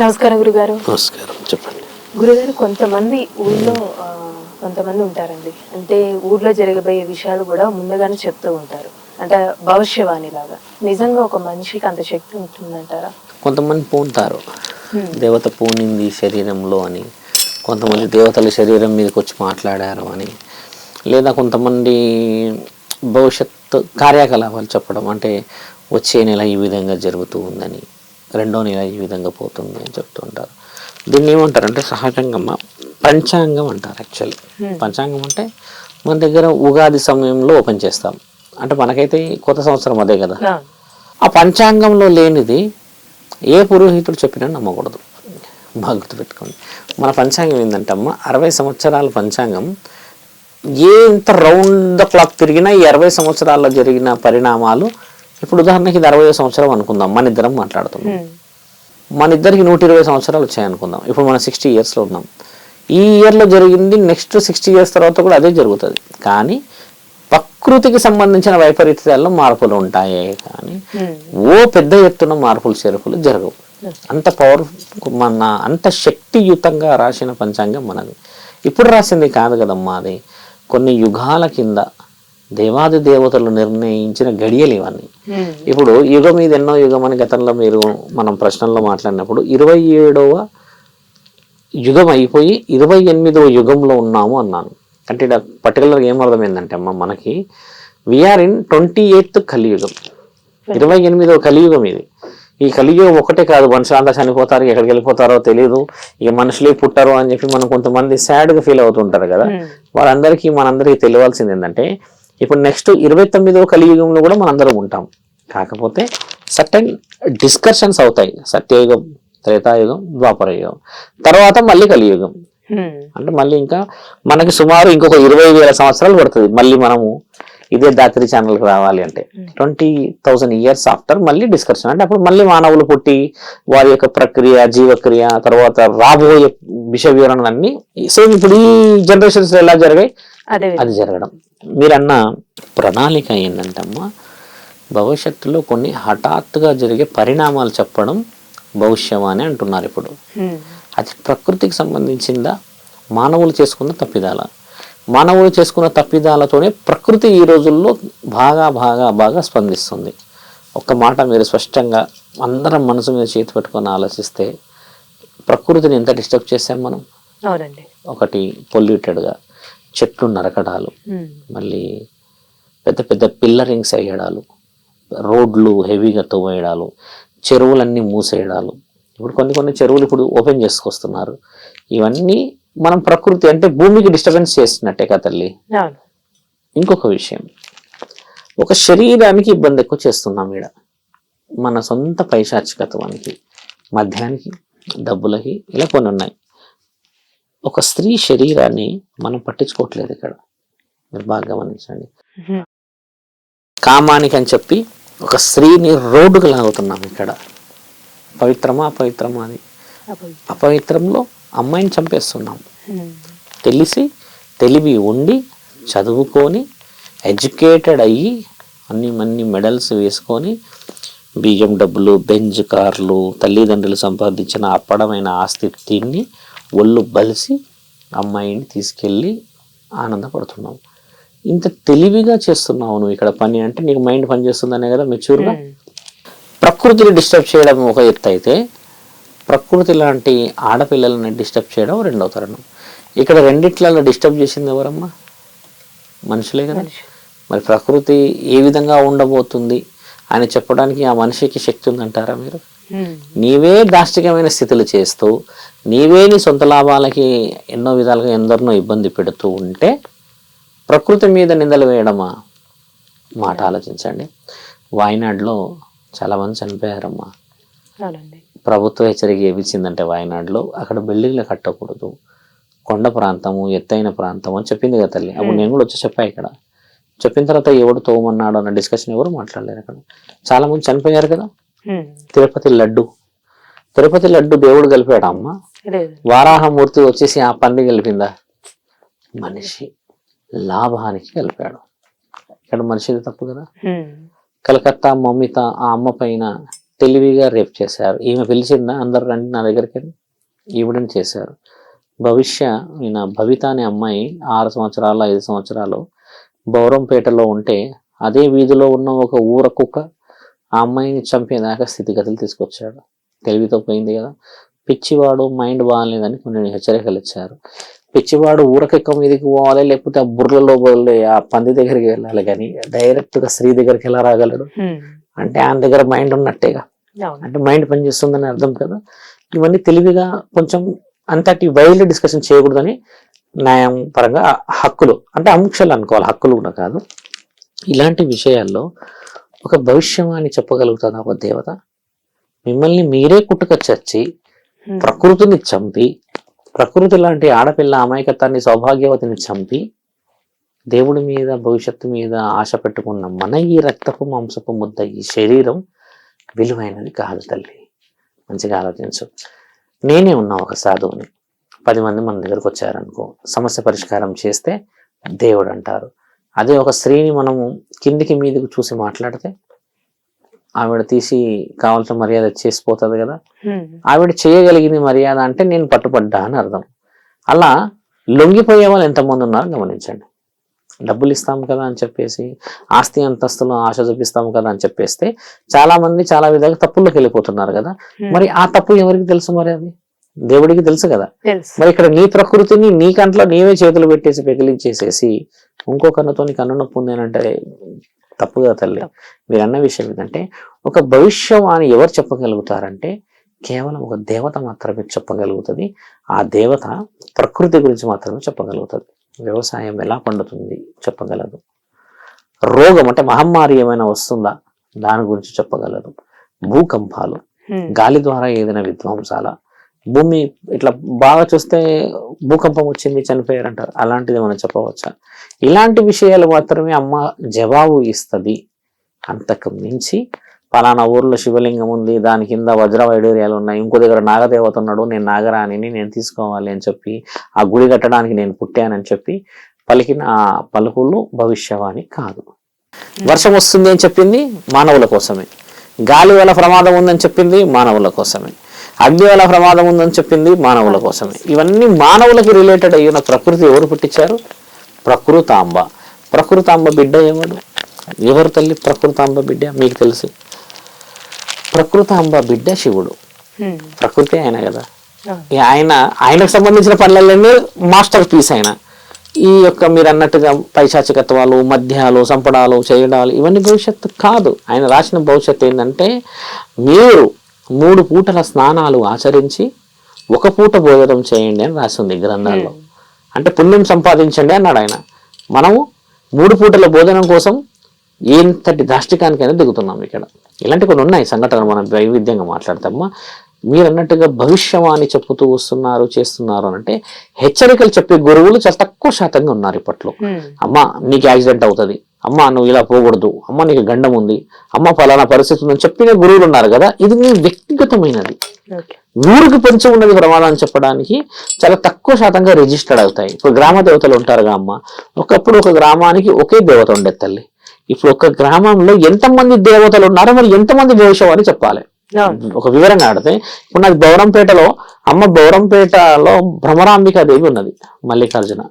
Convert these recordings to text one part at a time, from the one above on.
నమస్కారం గురుగారు. నమస్కారం. చెప్పండి. గురుగారు కొంతమంది ఊళ్ళో కొంతమంది ఉంటారండి. అంటే ఊర్లో జరగబోయే విషయాలు కూడా ముందుగానే చెప్తూ ఉంటారు. అంటే భవిష్యవాణి లాగా నిజంగా ఒక మనిషికి అంత శక్తి ఉంటుందంటారా? కొంతమంది పూంటారు. దేవత పూనింది శరీరంలో అని. కొంతమంది దేవతల శరీరం మీదకి వచ్చి మాట్లాడారు అని. లేదా కొంతమంది భవిష్యత్తు కార్యకలాపాలు చెప్పడం. అంటే వచ్చే నెల ఈ విధంగా జరుగుతూ ఉందని. రెండో నెల ఈ విధంగా పోతుంది అని చెప్తుంటారు. దీన్ని ఏమంటారంటే సహజంగా పంచాంగం అంటారు యాక్చువల్లీ పంచాంగం అంటే మన దగ్గర ఉగాది సమయంలో ఓపెన్ చేస్తాం. అంటే మనకైతే ఈ కొత్త సంవత్సరం అదే కదా. ఆ, పంచాంగంలో లేనిది ఏ పురోహితుడు చెప్పినా నమ్మకూడదు. బాగా గుర్తుపెట్టుకోండి. మన పంచాంగం ఏంటంటే అమ్మ అరవై సంవత్సరాల పంచాంగం ఏ ఇంత రౌండ్ ద క్లాక్ తిరిగినా ఈ అరవై సంవత్సరాల్లో జరిగిన పరిణామాలు ఇప్పుడు ఉదాహరణకి ఇది అరవై సంవత్సరం అనుకుందాం మన ఇద్దరం మాట్లాడుతున్నాం. మన ఇద్దరికి నూట ఇరవై సంవత్సరాలు వచ్చాయనుకుందాం ఇప్పుడు మనం సిక్స్టీ ఇయర్స్లో ఉన్నాం. ఈ ఇయర్లో జరిగింది నెక్స్ట్ సిక్స్టీ ఇయర్స్ తర్వాత కూడా అదే జరుగుతుంది. కానీ ప్రకృతికి సంబంధించిన వైపరీత్యాల్లో మార్పులు ఉంటాయే కానీ ఓ పెద్ద ఎత్తున మార్పులు చేర్పులు జరగవు. అంత పవర్ మన అంత శక్తియుతంగా రాసిన పంచాంగం మనది. ఇప్పుడు రాసింది కాదు కదమ్మా అది. కొన్ని యుగాల కింద దేవాది దేవతలు నిర్ణయించిన గడియలు ఇవన్నీ. ఇప్పుడు యుగం మీద ఎన్నో యుగం అని గతంలో మీరు మనం ప్రశ్నల్లో మాట్లాడినప్పుడు ఇరవై ఏడవ యుగం అయిపోయి ఇరవై ఎనిమిదవ యుగంలో ఉన్నాము అన్నాను. అంటే పర్టికులర్గా ఏం అర్థమైందంటే అమ్మ మనకి విఆర్ ఇన్ ట్వంటీ ఎయిత్ కలియుగం. ఇరవై ఎనిమిదవ కలియుగం ఇది. ఈ కలియుగం ఒకటే కాదు మనుషులు అంతా చనిపోతారు ఎక్కడికి వెళ్ళిపోతారో తెలియదు ఇక మనుషులే పుట్టారు అని చెప్పి మనం కొంతమంది సాడ్గా ఫీల్ అవుతుంటారు కదా. వాళ్ళందరికీ మనందరికీ తెలియాల్సింది ఏంటంటే ఇప్పుడు నెక్స్ట్ ఇరవై తొమ్మిదవ కలియుగంలో కూడా మనందరం ఉంటాం. కాకపోతే సర్టన్ డిస్కషన్స్ అవుతాయి. సత్యయుగం త్రేతాయుగం ద్వాపర యుగం తర్వాత మళ్ళీ కలియుగం. అంటే మళ్ళీ ఇంకా మనకి సుమారు ఇంకొక ఇరవై వేల సంవత్సరాలు పడుతుంది. మళ్ళీ మనము ఇదే దాత్రి ఛానల్కి రావాలి అంటే. ట్వంటీ థౌసండ్ ఇయర్స్ ఆఫ్టర్ మళ్ళీ డిస్కషన్. అంటే అప్పుడు మళ్ళీ మానవులు పుట్టి వారి యొక్క ప్రక్రియ జీవక్రియ తర్వాత రాబోయే విష వివరణలన్నీ సేమ్ ఇప్పుడు ఈ జనరేషన్స్ ఎలా జరిగాయి? అదే అది జరగడం. మీరన్న ప్రణాళిక ఏంటంటమ్మా? భవిష్యత్తులో కొన్ని హఠాత్తుగా జరిగే పరిణామాలు చెప్పడం భవిష్యవాణి అంటున్నారు ఇప్పుడు. అది ప్రకృతికి సంబంధించిందా? మానవులు చేసుకున్న తప్పిదాల? మానవులు చేసుకున్న తప్పిదాలతోనే ప్రకృతి ఈ రోజుల్లో బాగా బాగా బాగా స్పందిస్తుంది. ఒక్క మాట మీరు స్పష్టంగా అందరం మనసు మీద చేతి పెట్టుకొని ఆలోచిస్తే ప్రకృతిని ఎంత డిస్టర్బ్ చేసాం మనం. ఒకటి పొల్యూటెడ్గా. చెట్లు నరకడాలు మళ్ళీ పెద్ద పెద్ద పిల్లరింగ్స్ వేయడాలు రోడ్లు హెవీగా తవ్వేయడాలు చెరువులన్నీ మూసేయడాలు. ఇప్పుడు కొన్ని కొన్ని చెరువులు ఇప్పుడు ఓపెన్ చేసుకొస్తున్నారు. ఇవన్నీ మనం ప్రకృతి అంటే భూమికి డిస్టర్బెన్స్ చేసినట్టే కదా తల్లి? ఇంకొక విషయం. ఒక శరీరానికి ఇబ్బంది ఎక్కువ చేస్తున్నాం ఈడ. మన సొంత పైశాచికత్వానికి మధ్యానికి డబ్బులకి ఇలా కొన్ని ఉన్నాయి. ఒక స్త్రీ శరీరాన్ని మనం పట్టించుకోవట్లేదు ఇక్కడ. మీరు బాగా గమనించండి కామానికి అని చెప్పి ఒక స్త్రీని రోడ్డుకు లాగుతున్నాం ఇక్కడ. పవిత్రమా అపవిత్రమా అని. అపవిత్రంలో అమ్మాయిని చంపేస్తున్నాం. తెలిసి తెలివి ఉండి చదువుకొని ఎడ్యుకేటెడ్ అయ్యి అన్ని అన్ని మెడల్స్ వేసుకొని బియ్యం డబ్బులు బెంజ్ కార్లు తల్లిదండ్రులు సంపాదించిన అప్పడమైన ఆస్తి తిని ఒళ్ళు బలిసి అమ్మాయిని తీసుకెళ్ళి ఆనందపడుతున్నాం. ఇంత తెలివిగా చేస్తున్నావు నువ్వు ఇక్కడ పని అంటే నీకు మైండ్ పని చేస్తుందనే కదా మెచ్యూర్గా? ప్రకృతిని డిస్టర్బ్ చేయడం ఒక ఎత్తు అయితే ప్రకృతి లాంటి ఆడపిల్లలని డిస్టర్బ్ చేయడం రెండవ తరుణం. ఇక్కడ రెండిట్లలో డిస్టర్బ్ చేసింది ఎవరమ్మా? మనుషులే కదా. మరి ప్రకృతి ఏ విధంగా ఉండబోతుంది అని చెప్పడానికి ఆ మనిషికి శక్తి ఉందంటారా మీరు? నీవే దాష్టికమైన స్థితులు చేస్తూ నీవే నీ సొంత లాభాలకి ఎన్నో విధాలుగా ఎందరినో ఇబ్బంది పెడుతూ ఉంటే ప్రకృతి మీద నిందలు వేయడమా? మాట ఆలోచించండి. వాయనాడులో చాలామంది చనిపోయారమ్మా. ప్రభుత్వ హెచ్చరిక ఏమిచ్చిందంటే వాయనాడులో అక్కడ బిల్డింగ్లు కట్టకూడదు. కొండ ప్రాంతము ఎత్తైన ప్రాంతం అని చెప్పింది కదా తల్లి. అప్పుడు నేను కూడా వచ్చి చెప్పా ఇక్కడ. చెప్పిన తర్వాత ఎవడు తోమన్నాడు అన్న డిస్కషన్ ఎవరు మాట్లాడలేరు అక్కడ. చాలా మంది చనిపోయారు కదా. తిరుపతి లడ్డు. తిరుపతి లడ్డు దేవుడు కలిపాడా అమ్మ? వారాహమూర్తి వచ్చేసి ఆ పంది కలిపిందా? మనిషి లాభానికి కలిపాడు. ఇక్కడ మనిషిది తప్పు కదా? కలకత్తా మమ్మిత ఆ అమ్మ పైన తెలివిగా రేపు చేశారు. ఈమె పిలిచిందా? అందరు రండి నా దగ్గరికి అని? ఈవిడని చేశారు. భవిష్య ఈయన భవిత అనే అమ్మాయి ఆరు సంవత్సరాలు ఐదు సంవత్సరాలు బౌరంపేటలో ఉంటే అదే వీధిలో ఉన్న ఒక ఊర కుక్క ఆ అమ్మాయిని చంపేదాకా స్థితిగతులు తీసుకొచ్చాడు. తెలివితో పోయింది కదా. పిచ్చివాడు మైండ్ బాగాలేదని కొన్ని హెచ్చరికలు ఇచ్చారు. పిచ్చివాడు ఊరకెక్క మీదకి పోవాలి లేకపోతే ఆ బుర్రలో పోలే ఆ పంది దగ్గరికి వెళ్ళాలి కానీ డైరెక్ట్గా స్త్రీ దగ్గరికి ఎలా రాగలడు. అంటే ఆయన దగ్గర మైండ్ ఉన్నట్టేగా? అంటే మైండ్ పనిచేస్తుందని అర్థం కదా. ఇవన్నీ తెలివిగా కొంచెం అంతటి వైల్డ్ డిస్కషన్ చేయకూడదని న్యాయం పరంగా హక్కులు అంటే అంశాలు అనుకోవాలి. హక్కులు కూడా కాదు. ఇలాంటి విషయాల్లో ఒక భవిష్యవాణి చెప్పగలుగుతుందా ఒక దేవత? మిమ్మల్ని మీరే కుట్టుక చచ్చి. ప్రకృతిని చంపి ప్రకృతి లాంటి ఆడపిల్ల అమాయకత్వాన్ని సౌభాగ్యవతిని చంపి దేవుడి మీద భవిష్యత్తు మీద ఆశ పెట్టుకున్న మన ఈ రక్తపు మాంసపు ముద్ద ఈ శరీరం విలువైనది కాదు తల్లి. మంచిగా ఆలోచించు. నేనే ఉన్నా ఒక సాధువుని. పది మంది మన దగ్గరకు వచ్చారనుకో సమస్య పరిష్కారం చేస్తే దేవుడు అంటారు. అదే ఒక స్త్రీని మనము కిందికి మీదకి చూసి మాట్లాడితే ఆవిడ తీసి కావాల్సిన మర్యాద చేసిపోతుంది కదా. ఆవిడ చేయగలిగింది మర్యాద అంటే నేను పట్టుపడ్డా అని అర్థం. అలా లొంగిపోయే వాళ్ళు ఎంతమంది ఉన్నారో గమనించండి. డబ్బులు ఇస్తాం కదా అని చెప్పేసి ఆస్తి అంతస్తులు ఆశ చూపిస్తాం కదా అని చెప్పేస్తే చాలా మంది చాలా విధాలుగా తప్పుల్లోకి వెళ్ళిపోతున్నారు కదా. మరి ఆ తప్పు ఎవరికి తెలుసు మరి అది? దేవుడికి తెలుసు కదా. మరి ఇక్కడ నీ ప్రకృతిని నీ కంట్లో నీవే చేతులు పెట్టేసి పెకిలించేసేసి ఇంకో కన్నుతో నీకు కన్ను నొప్పి ఉంది అని అంటే తప్పుగా తల్లి. మీరు అన్న విషయం ఏంటంటే ఒక భవిష్యవాణి ఎవరు చెప్పగలుగుతారంటే కేవలం ఒక దేవత మాత్రమే చెప్పగలుగుతుంది. ఆ దేవత ప్రకృతి గురించి మాత్రమే చెప్పగలుగుతుంది. వ్యవసాయం ఎలా పండుతుంది చెప్పగలదు. రోగం అంటే మహమ్మారి ఏమైనా వస్తుందా? దాని గురించి చెప్పగలదు. భూకంపాలు. గాలి ద్వారా ఏదైనా విధ్వంసాల. భూమి ఇట్లా బాగా చూస్తే భూకంపం వచ్చింది చనిపోయారంటారు అలాంటిది మనం చెప్పవచ్చా? ఇలాంటి విషయాలు మాత్రమే అమ్మ జవాబు ఇస్తుంది. అంతకు మించి పలానా ఊర్లో శివలింగం ఉంది దాని కింద వజ్ర వైడూర్యాలు ఉన్నాయి ఇంకో దగ్గర నాగదేవత ఉన్నాడు నేను నాగరాణిని నేను తీసుకోవాలి అని చెప్పి ఆ గుడి కట్టడానికి నేను పుట్టానని చెప్పి పలికిన ఆ పలుకులు భవిష్యవాణి కాదు. వర్షం వస్తుంది అని చెప్పింది మానవుల కోసమే. గాలి వల్ల ప్రమాదం ఉందని చెప్పింది మానవుల కోసమే. అగ్ని వల్ల ప్రమాదం ఉందని చెప్పింది మానవుల కోసమే. ఇవన్నీ మానవులకు రిలేటెడ్ అయిన ప్రకృతి ఎవరు పుట్టించారు? ప్రకృతాంబ. ప్రకృతాంబ బిడ్డ ఎవడు ఎవరు తల్లి? ప్రకృతాంబ బిడ్డ మీకు తెలుసు. ప్రకృతాంబ బిడ్డ శివుడు. ప్రకృతి ఆయన కదా. ఆయన ఆయనకు సంబంధించిన పనులన్నీ మాస్టర్ పీస్ ఆయన. ఈ యొక్క మీరు అన్నట్టుగా పైశాచికత్వాలు మద్యాలు సంపడాలు చేయడాలు ఇవన్నీ భవిష్యత్తు కాదు. ఆయన రాసిన భవిష్యత్తు ఏంటంటే మీరు మూడు పూటల స్నానాలు ఆచరించి ఒక పూట భోజనం చేయండి అని రాసింది గ్రంథాల్లో. అంటే పుణ్యం సంపాదించండి అన్నాడు ఆయన. మనము మూడు పూటల భోజనం కోసం ఎంతటి దాష్టికానికైనా దిగుతున్నాం ఇక్కడ. ఇలాంటి కొన్ని ఉన్నాయి సంఘటనలు మనం వైవిధ్యంగా మాట్లాడతామా? మీరు అన్నట్టుగా భవిష్యవాణి చెప్పుతూ వస్తున్నారు చేస్తున్నారు అని అంటే హెచ్చరికలు చెప్పే గురువులు చాలా తక్కువ శాతంగా ఉన్నారు ఇప్పట్లో. అమ్మ నీకు యాక్సిడెంట్ అవుతుంది. అమ్మ నువ్వు ఇలా పోకూడదు. అమ్మ నీకు గండం ఉంది. అమ్మ ఫలానా పరిస్థితి ఉందని చెప్పిన గురువులు ఉన్నారు కదా ఇది నీ వ్యక్తిగతమైనది. ఊరికి పంచి ఉన్నది ప్రమాదం చెప్పడానికి చాలా తక్కువ శాతంగా రిజిస్టర్డ్ అవుతాయి. ఇప్పుడు గ్రామ దేవతలు ఉంటారుగా అమ్మ. ఒకప్పుడు ఒక గ్రామానికి ఒకే దేవత ఉండేది తల్లి. ఇప్పుడు ఒక గ్రామంలో ఎంతమంది దేవతలు ఉన్నారో మరి ఎంతమంది భవిష్యవాణి చెప్పాలి. అవును. ఒక వివరంగా ఆడితే ఇప్పుడు నాకు బౌరంపేటలో అమ్మ బౌరంపేటలో భ్రమరాంబిక దేవి ఉన్నది మల్లికార్జున.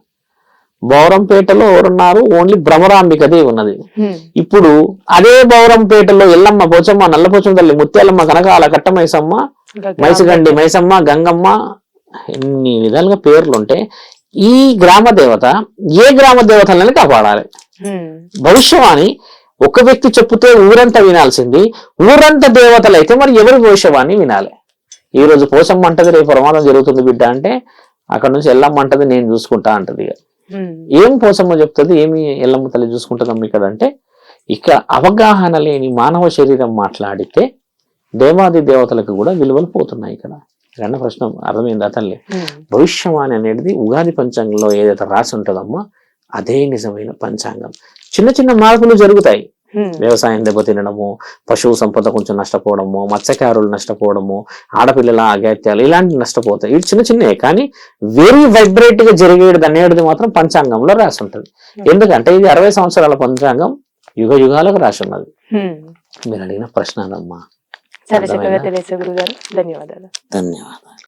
బౌరంపేటలో ఎవరున్నారు ఓన్లీ భ్రమరాంబిక దేవి ఉన్నది. ఇప్పుడు అదే బౌరంపేటలో ఎల్లమ్మ పోచమ్మ నల్లపోచమ్మ తల్లి ముత్యాలమ్మ కనకాల కట్టమైసమ్మ ఇంకా మైసగండి మైసమ్మ గంగమ్మ ఎన్ని విధాలుగా పేర్లు ఉంటే ఈ గ్రామ దేవత ఏ గ్రామ దేవతలని కాపాడాలి. భవిష్యవాణి ఒక వ్యక్తి చెప్తే ఊరంతా వినాల్సింది ఊరంతా దేవతలు అయితే మరి ఎవరి భవిష్యవాణి వినాలి ఈ రోజు పోసమ్మ అంటది రేపు ప్రమాదం జరుగుతుంది బిడ్డ అంటే అక్కడ నుంచి ఎల్లమ్మ అంటది నేను చూసుకుంటా అంటది ఇక. ఏం పోసమ్మ చెప్తుంది? ఏమి ఎల్లమ్మ తల్లి చూసుకుంటుందమ్మ ఇక్కడ అంటే ఇక అవగాహన లేని మానవ శరీరం మాట్లాడితే దేవాది దేవతలకు కూడా విలువలు పోతున్నాయి ఇక్కడ. అన్న ప్రశ్న అర్థమైందా తల్లి. భవిష్యవాణి అనేది ఉగాది పంచాంగంలో ఏదైతే రాసి ఉంటుందమ్మో అదే నిజమైన పంచాంగం. చిన్న చిన్న మార్పులు జరుగుతాయి. వ్యవసాయం దెబ్బతినడము పశువు సంపద కొంచెం నష్టపోవడము మత్స్యకారులు నష్టపోవడము ఆడపిల్లల అగాత్యాలు ఇలాంటివి నష్టపోతాయి. ఇవి చిన్న చిన్నవి కానీ వెరీ వైబ్రేట్గా జరిగేది అనేది మాత్రం పంచాంగంలో రాసి ఉంటుంది. ఎందుకంటే ఇది అరవై సంవత్సరాల పంచాంగం యుగ యుగాలకు రాసి ఉన్నది. మీరు అడిగిన ప్రశ్న అదమ్మా చాలా చక్కగా అర్థమైందా? తెలియసే గురుగారు. ధన్యవాదాలు. ధన్యవాదాలు.